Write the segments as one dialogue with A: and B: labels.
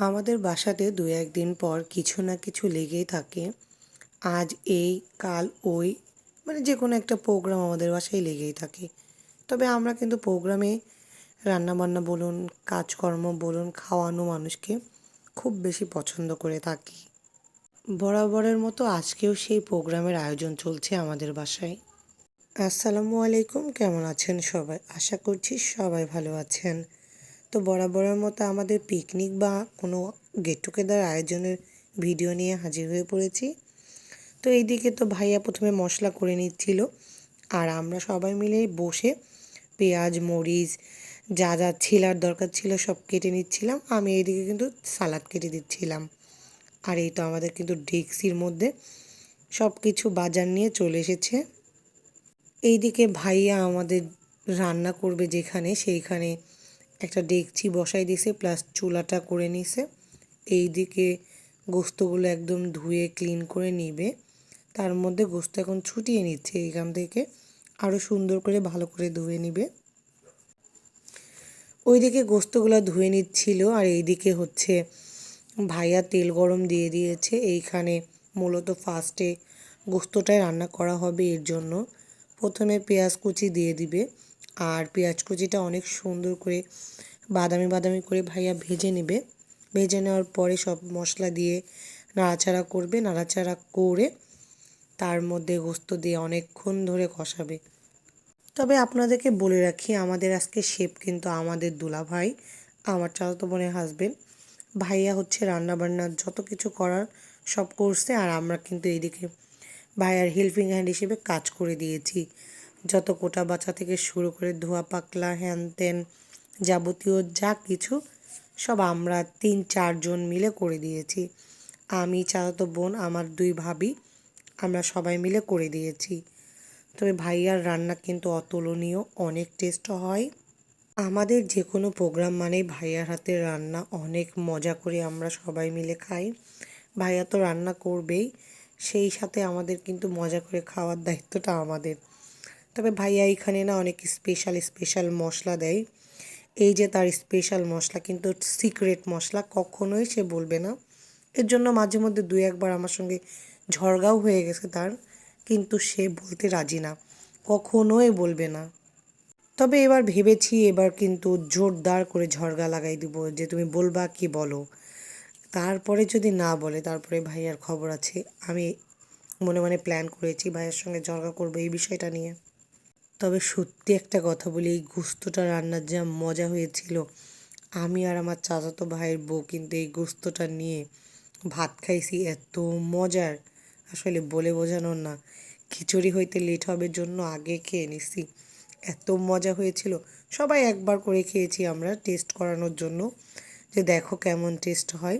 A: আমাদের বাসাতে দু একদিন পর কিছু না কিছু লেগেই থাকে। আজ এই, কাল ওই মানে যে কোনো একটা প্রোগ্রাম আমাদের বাসায় লেগেই থাকে। তবে আমরা কিন্তু প্রোগ্রামে রান্নাবান্না বলুন, কাজকর্ম বলুন, খাওয়ানো মানুষকে খুব বেশি পছন্দ করে থাকি। বরাবরের মতো আজকেও সেই প্রোগ্রামের আয়োজন চলছে আমাদের বাসায়। আসসালামু আলাইকুম, কেমন আছেন সবাই? আশা করছি সবাই ভালো আছেন। তো বরাবরের মতো আমাদের পিকনিক বা কোনো গেট টুগেদার আয়োজনের ভিডিও নিয়ে হাজির হয়ে পড়েছি। তো এইদিকে তো ভাইয়া প্রথমে মশলা করে নিচ্ছিল। আর আমরা সবাই মিলে বসে পেঁয়াজ, মরিচ, যা যা ছিলার দরকার ছিল সব কেটে নিচ্ছিলাম। আমি এইদিকে কিন্তু সালাদ কেটে দিচ্ছিলাম। আর এই তো আমাদের কিন্তু ডেক্সির মধ্যে সব কিছু বাজার নিয়ে চলে এসেছে। এইদিকে ভাইয়া আমাদের রান্না করবে যেখানে সেইখানে একটা ডেকচি বসাই দিছে প্লাস চুলাটা করে নিছে এইদিকে গোস্তগুলো একদম ধুয়ে ক্লিন করে নিবে। তার মধ্যে গোস্ত এখন ছুটিয়ে নিচ্ছে এখান থেকে। আরও সুন্দর করে ভালো করে ধুয়ে নিবে। ওইদিকে গোস্তগুলো ধুয়ে নিচ্ছিল, আর এইদিকে হচ্ছে ভাইয়া তেল গরম দিয়ে দিয়েছে। এইখানে মূলত ফার্স্টে গোস্তটাই রান্না করা হবে এর জন্য। প্রথমে পেঁয়াজ কুচি দিয়ে দিবে। আর পেঁয়াজ কুচিটা অনেক সুন্দর করে বাদামি বাদামি করে ভাইয়া ভেজে নেবে। ভেজে নেওয়ার পরে সব মশলা দিয়ে নাড়াচাড়া করবে, নাড়াচাড়া করে তার মধ্যে গোস্ত দিয়ে অনেকক্ষণ ধরে কষাবে। তবে আপনাদেরকে বলে রাখি, আমাদের আজকে শেপ কিন্তু আমাদের দুলা ভাই আমার চাচাতো বোনের হাজবেন্ড ভাইয়া হচ্ছে রান্নাবান্নার যত কিছু করার সব করছে আর আমরা কিন্তু এইদিকে ভাইয়ার হেল্পিং হ্যান্ড হিসেবে কাজ করে দিয়েছি। যত কোটা বাছা থেকে শুরু করে ধোয়া পাকলা হ্যান ত্যান যাবতীয় যা কিছু, সব আমরা তিন, চারজন মিলে করে দিয়েছি। আমি, চাচাতো বোন, আমার দুই ভাবি, আমরা সবাই মিলে করে দিয়েছি। তবে ভাইয়ার রান্না কিন্তু অতুলনীয়, অনেক টেস্ট হয়। আমাদের যে কোনো প্রোগ্রাম মানেই ভাইয়ার হাতের রান্না, অনেক মজা করে আমরা সবাই মিলে খাই। ভাইয়া তো রান্না করবেই, সেই সাথে আমাদের কিন্তু মজা করে খাওয়ার দায়িত্বটা আমাদের। তবে ভাইয়া এখানে না অনেক স্পেশাল স্পেশাল মশলা দেয়। এই যে তার স্পেশাল মশলা, কিন্তু সিক্রেট মশলা কখনোই সে বলবে না। এর জন্য মাঝে মধ্যে দুই একবার আমার সঙ্গে ঝড়গাও হয়ে গেছে তার, কিন্তু সে বলতে রাজি না। কখনোই বলবে না। তবে এবার ভেবেছি এবার কিন্তু জোরদার করে ঝড়গা লাগাই দিব, যে তুমি বলবা কি বলো। তারপরে যদি না বলে, তারপরে ভাইয়ার খবর আছে। আমি মনে মনে প্ল্যান করেছি ভাইয়ের সঙ্গে ঝগড়া করব এই বিষয়টা নিয়ে। তবে সত্যি একটা কথা বলি, এই গোস্তটা রান্নার যা মজা হয়েছিল, আমি আর আমার চাচাতো ভাইয়ের বউ কিন্তু এই গোস্তটা নিয়ে ভাত খাইছি, এত মজার। আসলে বলে বোঝানোর না, খিচুড়ি হইতে লেট হবে জন্য আগে খেয়ে নিছি। এত মজা হয়েছিল, সবাই একবার করে খেয়েছি আমরা টেস্ট করানোর জন্য, যে দেখো কেমন টেস্ট হয়।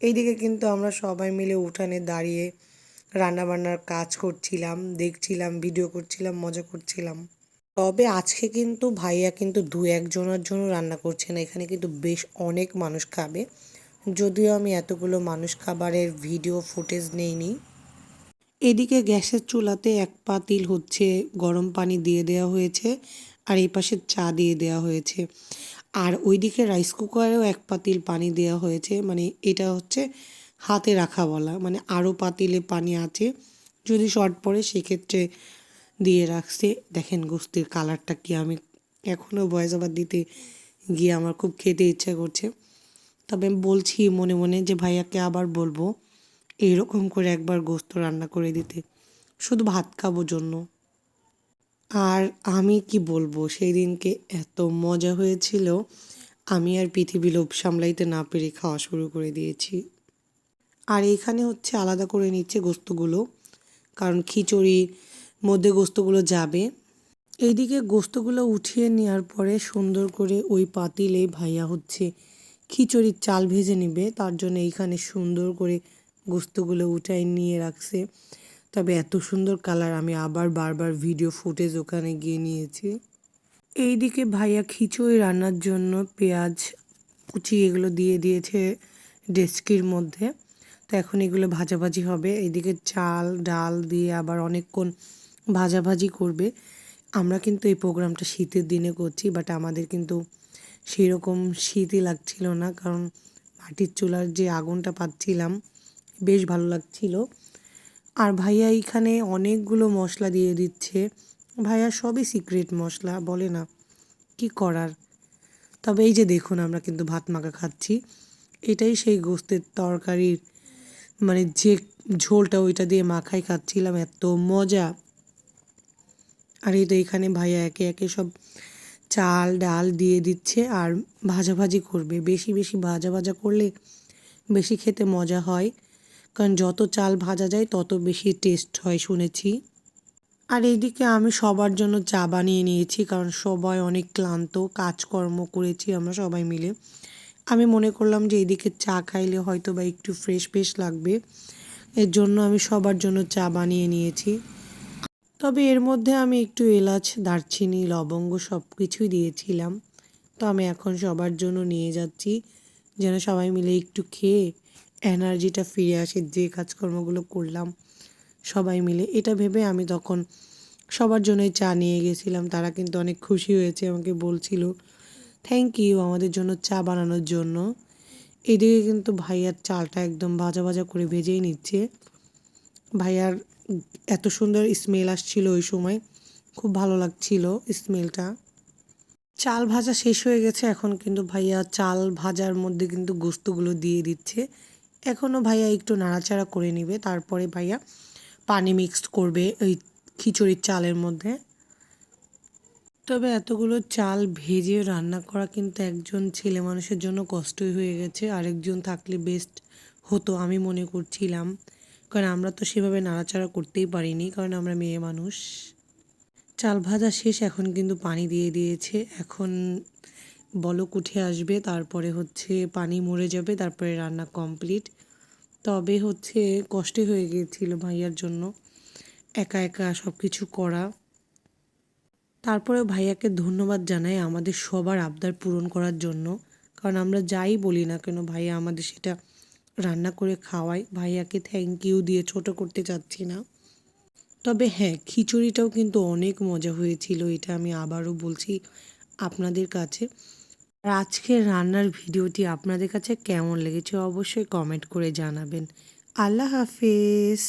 A: এইদিকে কিন্তু আমরা সবাই মিলে উঠানে দাঁড়িয়ে রান্নাবান্নার কাজ করছিলাম, দেখছিলাম ভিডিও করছিলাম, মজা করছিলাম। তবে আজকে কিন্তু ভাইয়া কিন্তু দু একজনের জন্য রান্না করছে না, এখানে কিন্তু বেশ অনেক মানুষ খাবে। যদিও আমি এতগুলো মানুষ খাবারের ভিডিও ফুটেজ নেইনি। এদিকে গ্যাসের চুলাতে এক পাতিল হচ্ছে, গরম পানি দিয়ে দেওয়া হয়েছে, আর এই পাশে চা দিয়ে দেওয়া হয়েছে। আর ওইদিকে রাইস কুকারেও এক পাতিল পানি দেওয়া হয়েছে মানে এটা হচ্ছে হাতে রাখা বলা মানে আরও পাতিলে পানি আছে, যদি শর্ট পড়ে সেক্ষেত্রে দিয়ে রাখছে। দেখেন গোস্তির কালারটা কি, আমি এখনও ভয়েস আবার দিতে গিয়ে আমার খুব খেতে ইচ্ছা করছে। তবে আমি বলছি মনে মনে যে ভাইয়াকে আবার বলব, এরকম করে একবার গোস্ত রান্না করে দিতে। শুধু ভাত খাব জন্য। আর আমি কি বলব সেই দিনকে এত মজা হয়েছিল, আমি আর পৃথিবী লোভ সামলাইতে না পেরে খাওয়া শুরু করে দিয়েছি। আর এইখানে হচ্ছে আলাদা করে নিচ্ছে গোস্তগুলো, কারণ খিচুড়ির মধ্যে গোস্তগুলো যাবে। এইদিকে গোস্তগুলো উঠিয়ে নেওয়ার পরে সুন্দর করে ওই পাতিলে ভাইয়া হচ্ছে খিচুড়ির চাল ভেজে নেবে, তার জন্য এইখানে সুন্দর করে গোস্তগুলো উঠাই নিয়ে রাখছে। তবে এত সুন্দর কালার, আমি আবার বারবার ভিডিও ফুটেজ ওখানে গিয়ে নিয়েছি। এইদিকে ভাইয়া খিচুড়ি রান্নার জন্য পেঁয়াজ কুচি এগুলো দিয়ে দিয়েছে ডেস্কির মধ্যে। তো এখন এগুলো ভাজাভাজি হবে। এইদিকে চাল, ডাল দিয়ে আবার অনেকক্ষণ ভাজাভাজি করবে। আমরা কিন্তু এই প্রোগ্রামটা শীতের দিনে করছি বাট আমাদের কিন্তু সেরকম শীতই লাগছিল না, কারণ মাটির চুলার যে আগুনটা পাচ্ছিলাম, বেশ ভালো লাগছিল। আর ভাইয়া এইখানে অনেকগুলো মশলা দিয়ে দিচ্ছে। ভাইয়া সবই সিক্রেট মশলা, বলে না, কি করার? তবে এই যে দেখুন, আমরা কিন্তু ভাত মাখা খাচ্ছি। এটাই সেই গোস্তের তরকারির মানে যে ঝোলটা ওইটা দিয়ে মাখাই খাচ্ছিলাম, এত মজা। আর এই তো এখানে ভাইয়া একে একে সব চাল, ডাল দিয়ে দিচ্ছে আর ভাজাভাজি করবে। বেশি বেশি ভাজা ভাজা করলে বেশি খেতে মজা হয়, কারণ যত চাল ভাজা যায় তত বেশি টেস্ট হয় শুনেছি। আর এইদিকে আমি সবার জন্য চা বানিয়ে নিয়েছি, কারণ সবাই অনেক ক্লান্ত, কাজকর্ম করেছি আমরা সবাই মিলে। আমি মনে করলাম যে এইদিকে চা খাইলে হয়তো বা একটু ফ্রেশ ফ্রেশ লাগবে। এর জন্য আমি সবার জন্য চা বানিয়ে নিয়েছি। তবে এর মধ্যে আমি একটু এলাচ, দারচিনি, লবঙ্গ সব কিছুই দিয়েছিলাম। তো আমি এখন সবার জন্য নিয়ে যাচ্ছি। যেন সবাই মিলে একটু খেয়ে এনার্জিটা ফিরে আসে, যে কাজকর্মগুলো করলাম সবাই মিলে। এটা ভেবে আমি তখন সবার জন্যই চা নিয়ে গেছিলাম। তারা কিন্তু অনেক খুশি হয়েছে, আমাকে বলছিল থ্যাংক ইউ আমাদের জন্য চা বানানোর জন্য। এদিকে কিন্তু ভাইয়ার চালটা একদম ভাজা ভাজা করে ভেজেই নিচ্ছে। ভাইয়ার এত সুন্দর স্মেল আসছিল ওই সময়। খুব ভালো লাগছিল স্মেলটা চাল ভাজা শেষ হয়ে গেছে, এখন কিন্তু ভাইয়া চাল ভাজার মধ্যে কিন্তু গোস্তগুলো দিয়ে দিচ্ছে। এখনও ভাইয়া একটু নাড়াচাড়া করে নেবে, তারপরে ভাইয়া পানি মিক্সড করবে ওই খিচুড়ির চালের মধ্যে। তবে এতগুলো চাল ভেজে রান্না করা কিন্তু একজন ছেলে মানুষের জন্য কষ্টই হয়ে গেছে। আরেকজন থাকলে বেস্ট হতো আমি মনে করছিলাম। কারণ আমরা তো সেভাবে নাড়াচাড়া করতেই পারিনি, কারণ আমরা মেয়ে মানুষ। চাল ভাজা শেষ, এখন কিন্তু পানি দিয়ে দিয়েছে। এখন বলক উঠে আসবে, তারপরে হচ্ছে পানি মরে যাবে, তারপরে রান্না কমপ্লিট তবে হচ্ছে কষ্টে হয়ে গিয়েছিল ভাইয়ার জন্য। একা একা সব কিছু করা। তারপরে ভাইয়াকে ধন্যবাদ জানাই আমাদের সবার আবদার পূরণ করার জন্য। কারণ আমরা যাই বলি না কেন ভাইয়া আমাদের সেটা রান্না করে খাওয়াই ভাইয়াকে থ্যাংক ইউ দিয়ে ছোট করতে চাচ্ছি না। তবে হ্যাঁ খিচুড়িটাও কিন্তু অনেক মজা হয়েছিল, এটা আমি আবারও বলছি আপনাদের কাছে। আর আজকের রান্নার ভিডিওটি আপনাদের কাছে কেমন লেগেছে অবশ্যই কমেন্ট করে জানাবেন। আল্লাহ হাফেজ।